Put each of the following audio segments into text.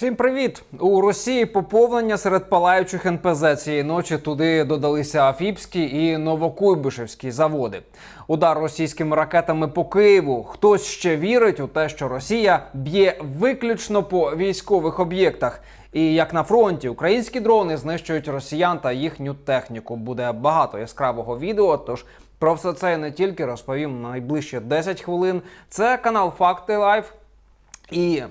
Всім привіт! У Росії поповнення серед палаючих НПЗ цієї ночі туди додалися Афіпські і Новокуйбишевські заводи. Удар російськими ракетами по Києву. Хтось ще вірить у те, що Росія б'є виключно по військових об'єктах. І як на фронті, українські дрони знищують росіян та їхню техніку. Буде багато яскравого відео. Тож про все це я не тільки розповім на найближчі 10 хвилин. Це канал Факти Лайф. І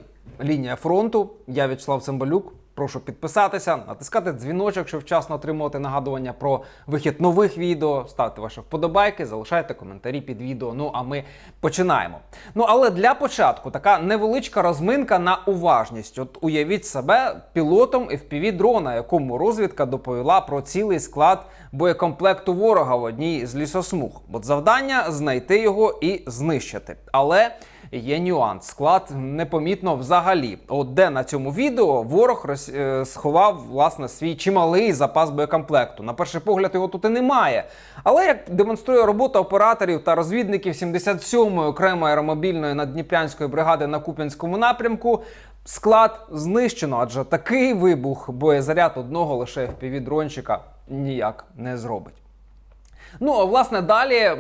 лінія фронту. Я В'ячеслав Цимбалюк. Прошу підписатися, натискати дзвіночок, щоб вчасно отримувати нагадування про вихід нових відео. Ставте ваші вподобайки, залишайте коментарі під відео. Ну а ми починаємо. Ну але для початку така невеличка розминка на уважність. От уявіть себе пілотом fpv дрона, якому розвідка доповіла про цілий склад боєкомплекту ворога в одній з лісосмуг. От завдання знайти його і знищити. Але Є нюанс. Склад непомітно взагалі. От де на цьому відео ворог роз- е, сховав власне свій чималий запас боєкомплекту. На перший погляд його тут і немає. Але як демонструє робота операторів та розвідників 77-ї окремої аеромобільної наддніпрянської бригади на Куп'янському напрямку. Склад знищено, адже такий вибух боєзаряд одного лише FPV-дрончика ніяк не зробить. Ну, а власне, далі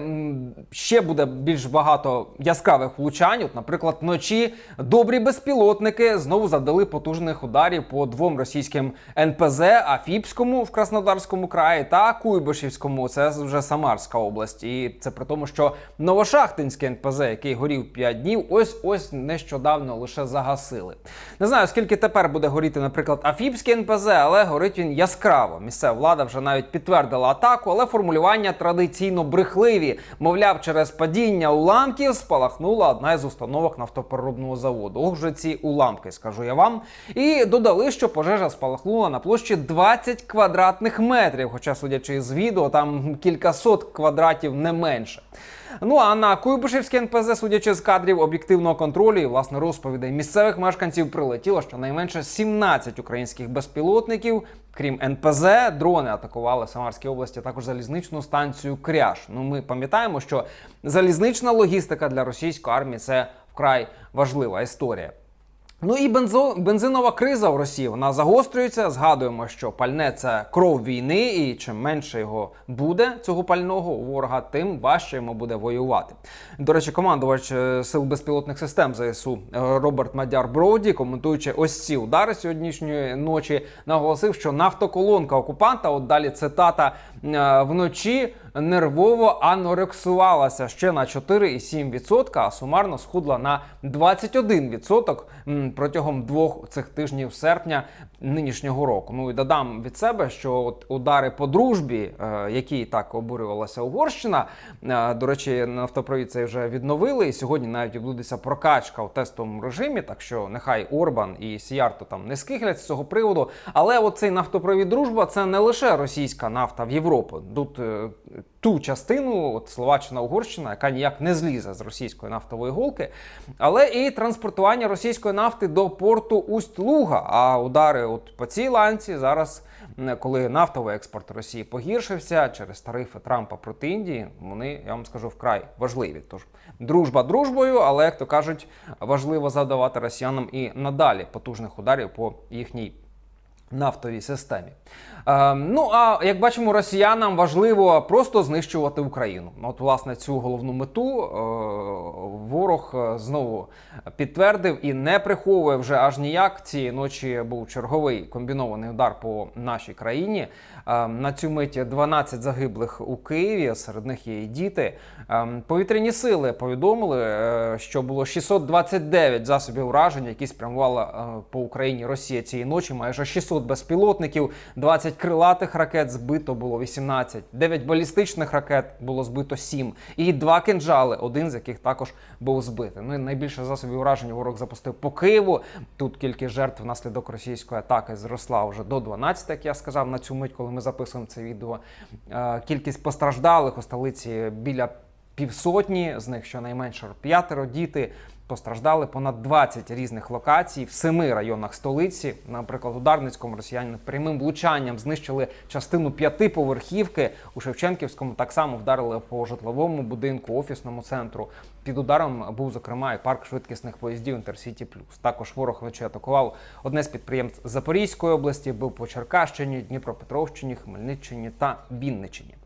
ще буде більш багато яскравих влучань. От, наприклад, вночі добрі безпілотники знову завдали потужних ударів по двом російським НПЗ Афіпському в Краснодарському краї та Куйбишівському. Це вже Самарська область. І це при тому, що Новошахтинський НПЗ, який горів 5 днів, ось ось нещодавно лише загасили. Не знаю, скільки тепер буде горіти, наприклад, Афіпський НПЗ, але горить він яскраво. Місцева влада вже навіть підтвердила атаку, але формулювання традиційно брехливі. Мовляв, через падіння уламків спалахнула одна із установок нафтопереробного заводу. Ох ці уламки, скажу я вам. І додали, що пожежа спалахнула на площі 20 квадратних метрів. Хоча, судячи з відео, там кількасот квадратів не менше. Ну а на Куйбишевське НПЗ, судячи з кадрів об'єктивного контролю і власне розповідей місцевих мешканців, прилетіло щонайменше 17 українських безпілотників. Крім НПЗ, дрони атакували в Самарській області також залізничну станцію Кряж. Ну ми пам'ятаємо, що залізнична логістика для російської армії це вкрай важлива історія. Ну і бензо, бензинова криза в Росії вона загострюється. Згадуємо, що пальне це кров війни, і чим менше його буде цього пального ворога, тим важче йому буде воювати. До речі, командувач е, сил безпілотних систем ЗСУ е, Роберт Мадяр Броуді, коментуючи ось ці удари сьогоднішньої ночі, наголосив, що нафтоколонка окупанта, от далі цитата е, вночі. Нервово анорексувалася ще на 4,7%, а сумарно схудла на 21% м, протягом двох цих тижнів серпня нинішнього року. Ну і додам від себе, що от удари по дружбі, е, які так обурювалася Угорщина, е, до речі, нафтопровід цей вже відновили. І сьогодні навіть відбудеться прокачка у тестовому режимі. Так що нехай Орбан і Сіярто там не скиглять з цього приводу. Але оцей нафтопровід дружба це не лише російська нафта в Європу. Тут е, ту частину, от Словаччина, Угорщина, яка ніяк не злізе з російської нафтової голки, але і транспортування російської нафти до порту Усть-Луга. А удари от по цій ланці зараз, коли нафтовий експорт Росії погіршився через тарифи Трампа проти Індії, вони, я вам скажу, вкрай важливі. Тож дружба дружбою, але як то кажуть, важливо завдавати росіянам і надалі потужних ударів по їхній нафтовій системі. Е, ну а як бачимо, росіянам важливо просто знищувати Україну. От, власне, цю головну мету е, ворог е, знову підтвердив і не приховує вже аж ніяк. Цієї ночі був черговий комбінований удар по нашій країні. Е, на цю миті 12 загиблих у Києві. Серед них є і діти. Е, повітряні сили повідомили, е, що було 629 засобів ураження, які спрямувала е, по Україні Росія цієї ночі. Майже 600 безпілотників, 20 крилатих ракет збито було 18, 9 балістичних ракет було збито 7, і два кинджали, один з яких також був збитий. Ну і найбільше засобів ураження ворог запустив по Києву. Тут кількість жертв внаслідок російської атаки зросла вже до 12, як я сказав на цю мить, коли ми записуємо це відео. Е, Кількість постраждалих у столиці біля півсотні, з них щонайменше п'ятеро діти. Постраждали понад 20 різних локацій в семи районах столиці. Наприклад, у Дарницькому росіяни прямим влучанням знищили частину п'ятиповерхівки. У Шевченківському так само вдарили по житловому будинку, офісному центру. Під ударом був зокрема і парк швидкісних поїздів Інтерсіті Плюс. Також ворог вночі атакував одне з підприємств Запорізької області, бив по Черкащині, Дніпропетровщині, Хмельниччині та Вінниччині.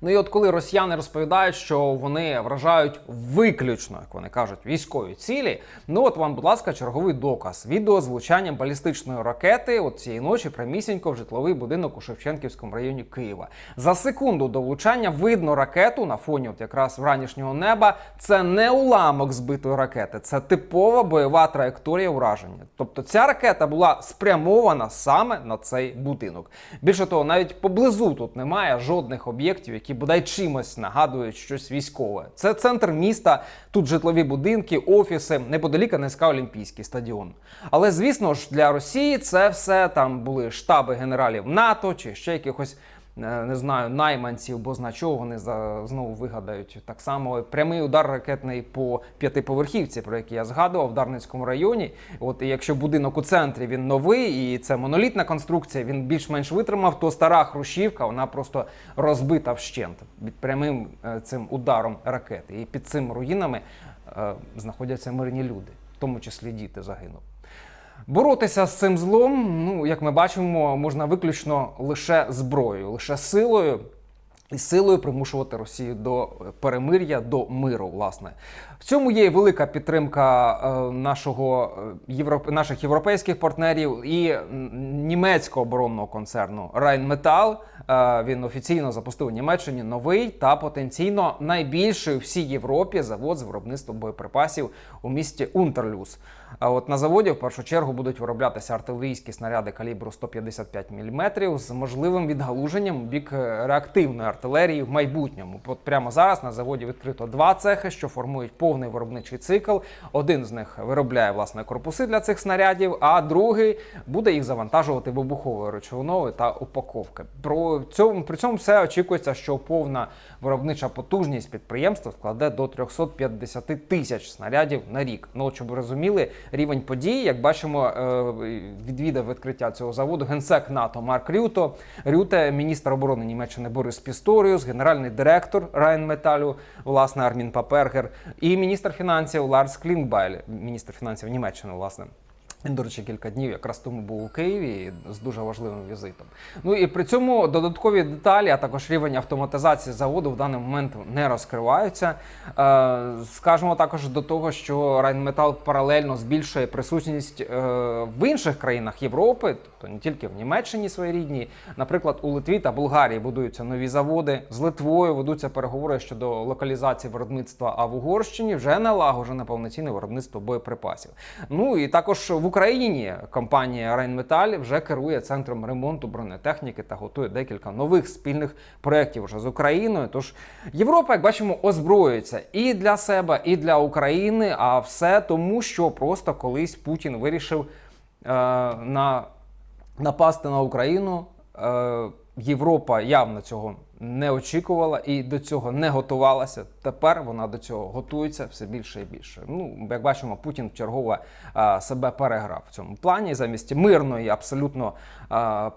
Ну і от коли росіяни розповідають, що вони вражають виключно, як вони кажуть, військові цілі. Ну от вам, будь ласка, черговий доказ. Відео з балістичної ракети от цієї ночі прямісінько в житловий будинок у Шевченківському районі Києва. За секунду до влучання видно ракету на фоні, от якраз вранішнього неба. Це не уламок збитої ракети, це типова бойова траєкторія ураження. Тобто ця ракета була спрямована саме на цей будинок. Більше того, навіть поблизу тут немає жодних об'єктів, які бодай чимось нагадують щось військове. Це центр міста, тут житлові будинки, офіси, неподалік НСК Олімпійський стадіон. Але звісно ж, для Росії це все там були штаби генералів НАТО чи ще якихось. Е, Не знаю, найманців, бо зна чого вони за знову вигадають так само. Прямий удар ракетний по п'ятиповерхівці, про який я згадував в Дарницькому районі. От якщо будинок у центрі він новий і це монолітна конструкція, він більш-менш витримав, то стара хрущівка вона просто розбита вщент під прямим е, цим ударом ракети. І під цими руїнами е, знаходяться мирні люди, в тому числі діти загинули. Боротися з цим злом, ну як ми бачимо, можна виключно лише зброєю, лише силою. І силою примушувати Росію до перемир'я, до миру, власне. В цьому є велика підтримка е, нашого е, європ... наших європейських партнерів і німецького оборонного концерну Rheinmetall. Е, Він офіційно запустив у Німеччині новий та потенційно найбільший у всій Європі завод з виробництва боєприпасів у місті Унтерлюс. А от на заводі в першу чергу будуть вироблятися артилерійські снаряди калібру 155 мм з можливим відгалуженням у бік е, реактивної артилерії в майбутньому. От прямо зараз на заводі відкрито два цехи, що формують повний виробничий цикл. Один з них виробляє власне корпуси для цих снарядів, а другий буде їх завантажувати вибуховою речовиною та упаковки. Про цьому при цьому все очікується, що повна виробнича потужність підприємства складе до 350 тисяч снарядів на рік. Ну, щоб ви розуміли, рівень подій, як бачимо, е, відвідав відкриття цього заводу генсек НАТО Марк Рюто, Рюте, міністр оборони Німеччини Борис Пісторіус, генеральний директор Райнметалю, власне Армін Папергер, і міністр фінансів Ларс Клінгбайль, міністр фінансів Німеччини, власне. Він, до речі, кілька днів якраз тому був у Києві з дуже важливим візитом. Ну і при цьому додаткові деталі, а також рівень автоматизації заводу в даний момент не розкриваються. Е, скажемо також до того, що Райнметал паралельно збільшує присутність е, в інших країнах Європи, тобто не тільки в Німеччині своєрідній. Наприклад, у Литві та Болгарії будуються нові заводи. З Литвою ведуться переговори щодо локалізації виробництва, а в Угорщині вже налагоджене повноцінне виробництво боєприпасів. Ну і також в Україні компанія Rheinmetall вже керує центром ремонту бронетехніки та готує декілька нових спільних проєктів вже з Україною. Тож Європа, як бачимо, озброюється і для себе, і для України. А все тому, що просто колись Путін вирішив е, на напасти на Україну. Е, Європа явно цього не очікувала і до цього не готувалася. Тепер вона до цього готується все більше і більше. Ну, як бачимо, Путін вчергове а, себе переграв в цьому плані. Замість мирної, абсолютно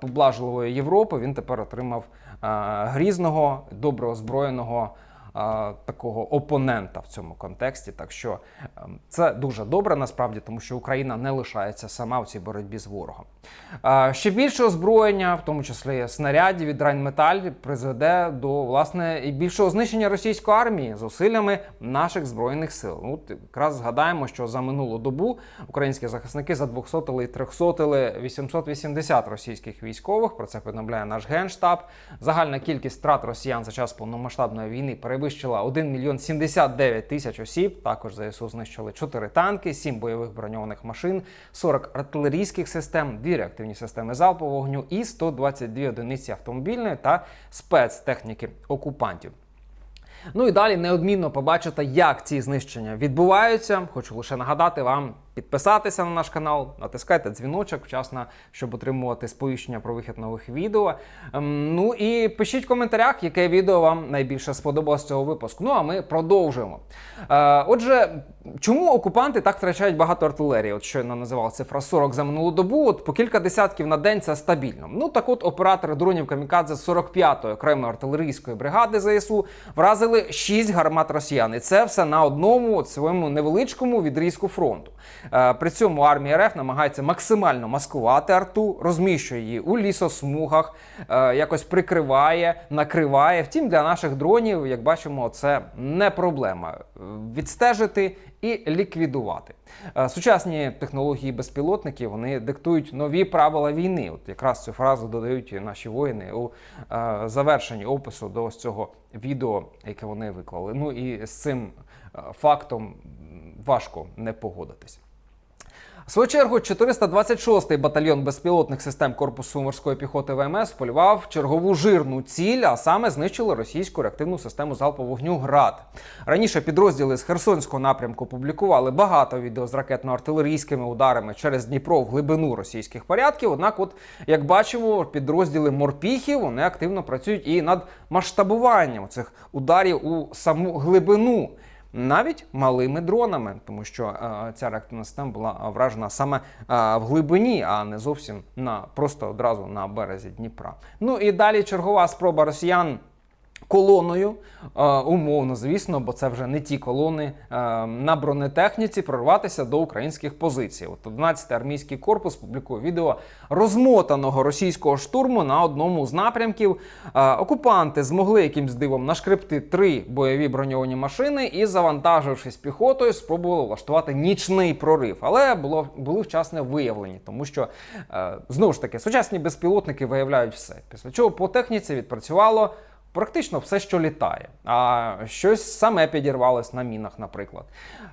поблажливої Європи він тепер отримав грізного, добре озброєного. Такого опонента в цьому контексті, так що ем, це дуже добре насправді, тому що Україна не лишається сама в цій боротьбі з ворогом. Ще більше озброєння, в тому числі снарядів від Райнметаль, призведе до власне і більшого знищення російської армії зусиллями наших збройних сил. Ну, якраз згадаємо, що за минулу добу українські захисники задвохсотили і трьохсотили 880 російських військових. Про це повідомляє наш генштаб. Загальна кількість втрат росіян за час повномасштабної війни перевищила 1 мільйон 79 тисяч осіб. Також ЗСУ знищили 4 танки, 7 бойових броньованих машин, 40 артилерійських систем, 2 реактивні системи залпового вогню і 122 одиниці автомобільної та спецтехніки окупантів. Ну і далі неодмінно побачите, як ці знищення відбуваються. Хочу лише нагадати вам підписатися на наш канал, натискайте дзвіночок вчасно, щоб отримувати сповіщення про вихід нових відео. Ем, Ну і пишіть в коментарях, яке відео вам найбільше сподобалось цього випуску. Ну а ми продовжуємо. Е, Отже, чому окупанти так втрачають багато артилерії? От щойно називав цифра 40 за минулу добу. От по кілька десятків на день це стабільно. Ну так от оператори дронів Камікадзе 45-ї окремої артилерійської бригади ЗСУ вразили 6 гармат росіян. І це все на одному от своєму невеличкому відрізку фронту. Е, При цьому армія РФ намагається максимально маскувати арту, розміщує її у лісосмугах, е, якось прикриває, накриває. Втім, для наших дронів, як бачимо, це не проблема відстежити і ліквідувати. Е, Сучасні технології безпілотників вони диктують нові правила війни. От якраз цю фразу додають наші воїни у завершенні опису до ось цього відео, яке вони виклали. Ну і з цим фактом важко не погодитись. В свою чергу, 426-й батальйон безпілотних систем Корпусу морської піхоти ВМС полював чергову жирну ціль, а саме знищили російську реактивну систему залпового вогню ГРАД. Раніше підрозділи з Херсонського напрямку публікували багато відео з ракетно-артилерійськими ударами через Дніпро в глибину російських порядків. Однак, от як бачимо, підрозділи морпіхів вони активно працюють і над масштабуванням цих ударів у саму глибину навіть малими дронами, тому що е, ця реактивна система була вражена саме е, в глибині, а не зовсім на просто одразу на березі Дніпра. Ну і далі чергова спроба росіян. Колоною, умовно, звісно, бо це вже не ті колони е, на бронетехніці прорватися до українських позицій. От 11-й армійський корпус публікує відео розмотаного російського штурму на одному з напрямків. Е, окупанти змогли якимсь дивом нашкребти три бойові броньовані машини і, завантажившись піхотою, спробували влаштувати нічний прорив. Але було були вчасно виявлені, тому що е, знову ж таки сучасні безпілотники виявляють все. Після чого по техніці відпрацювало. Практично все, що літає, а щось саме підірвалось на мінах, наприклад.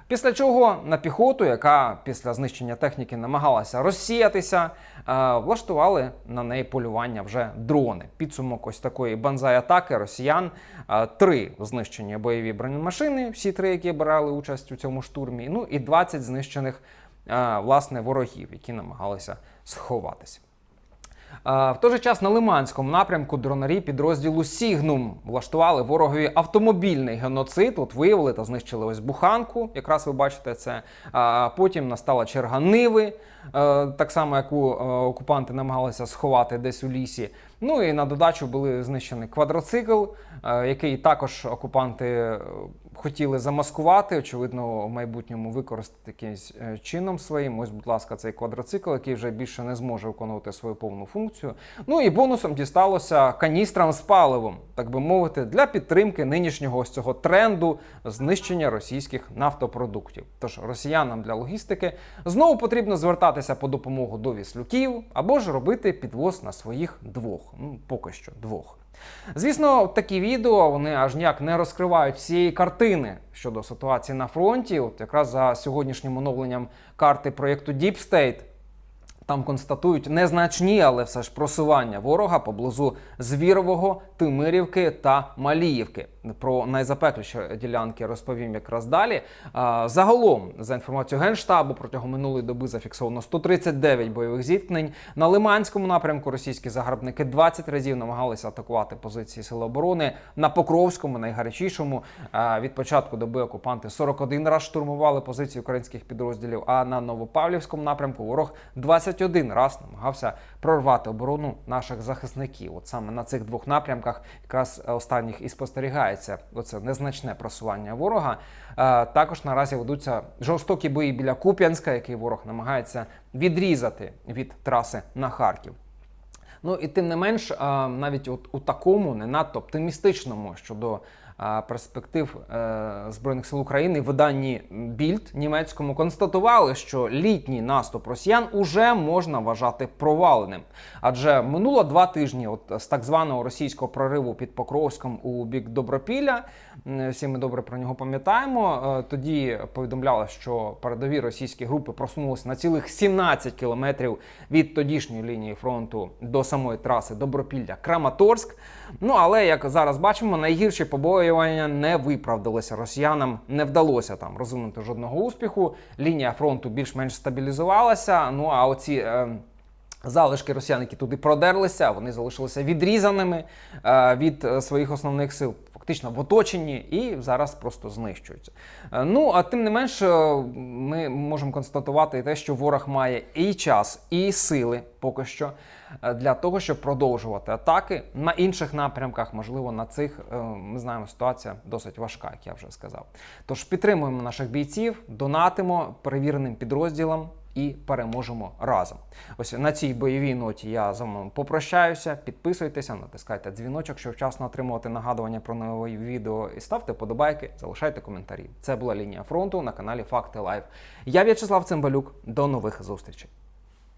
Після чого на піхоту, яка після знищення техніки намагалася розсіятися, е, влаштували на неї полювання вже дрони. Підсумок ось такої банзай-атаки росіян. е, Три знищені бойові бронемашини, всі три, які брали участь у цьому штурмі. Ну і 20 знищених е, власне ворогів, які намагалися сховатися. В той же час на Лиманському напрямку дронарі підрозділу Сігнум влаштували ворогові автомобільний геноцид. От виявили та знищили ось буханку. Якраз ви бачите це. Потім настала черга Ниви, е, так само яку е, окупанти намагалися сховати десь у лісі. Ну і на додачу були знищений квадроцикл, е, який також окупанти е, хотіли замаскувати, очевидно, в майбутньому використати якимось е, чином своїм. Ось, будь ласка, цей квадроцикл, який вже більше не зможе виконувати свою повну функцію. Ну і бонусом дісталося каністрам з паливом, так би мовити, для підтримки нинішнього ось цього тренду знищення російських нафтопродуктів. Тож росіянам для логістики знову потрібно звертатися по допомогу до віслюків або ж робити підвоз на своїх двох. Ну, поки що двох. Звісно, такі відео вони аж ніяк не розкривають всієї картини щодо ситуації на фронті. От якраз за сьогоднішнім оновленням карти проєкту Deep State там констатують незначні, але все ж просування ворога поблизу Звірового, Тимирівки та Маліївки. Про найзапекліші ділянки розповім якраз далі. Загалом, за інформацією Генштабу, протягом минулої доби зафіксовано 139 бойових зіткнень. На Лиманському напрямку російські загарбники 20 разів намагалися атакувати позиції Сил оборони. На Покровському, найгарячішому, від початку доби окупанти 41 раз штурмували позиції українських підрозділів. А на Новопавлівському напрямку ворог 21 раз намагався прорвати оборону наших захисників. От саме на цих двох напрямках, якраз останніх і спостерігається оце незначне просування ворога. Е, Також наразі ведуться жорстокі бої біля Куп'янська, який ворог намагається відрізати від траси на Харків. Ну і тим не менш, навіть от у такому не надто оптимістичному щодо а, перспектив е, Збройних сил України в виданні Більд німецькому констатували, що літній наступ росіян уже можна вважати проваленим. Адже минуло два тижні от, з так званого російського прориву під Покровськом у бік Добропілля. Всі ми добре про нього пам'ятаємо. Е, Тоді повідомляли, що передові російські групи просунулися на цілих 17 кілометрів від тодішньої лінії фронту до самої траси Добропілля Краматорськ. Ну але як зараз бачимо, найгірші побої побоювання не виправдалося Росіянам не вдалося там розвинути жодного успіху. Лінія фронту більш-менш стабілізувалася. Ну а оці. Е, Залишки росіян, які туди продерлися, вони залишилися відрізаними е, від е, своїх основних сил, фактично в оточенні, і зараз просто знищуються. Е, ну а тим не менш, е, ми можемо констатувати те, що ворог має і час, і сили поки що е, для того, щоб продовжувати атаки на інших напрямках. Можливо, на цих ми знаємо, ситуація досить важка, як я вже сказав. Тож підтримуємо наших бійців, донатимо перевіреним підрозділам і переможемо разом. Ось на цій бойовій ноті я з вами попрощаюся. Підписуйтеся, натискайте дзвіночок, щоб вчасно отримувати нагадування про нові відео. І ставте подобайки, залишайте коментарі. Це була лінія фронту на каналі Факти Лайв. Я В'ячеслав Цимбалюк. До нових зустрічей.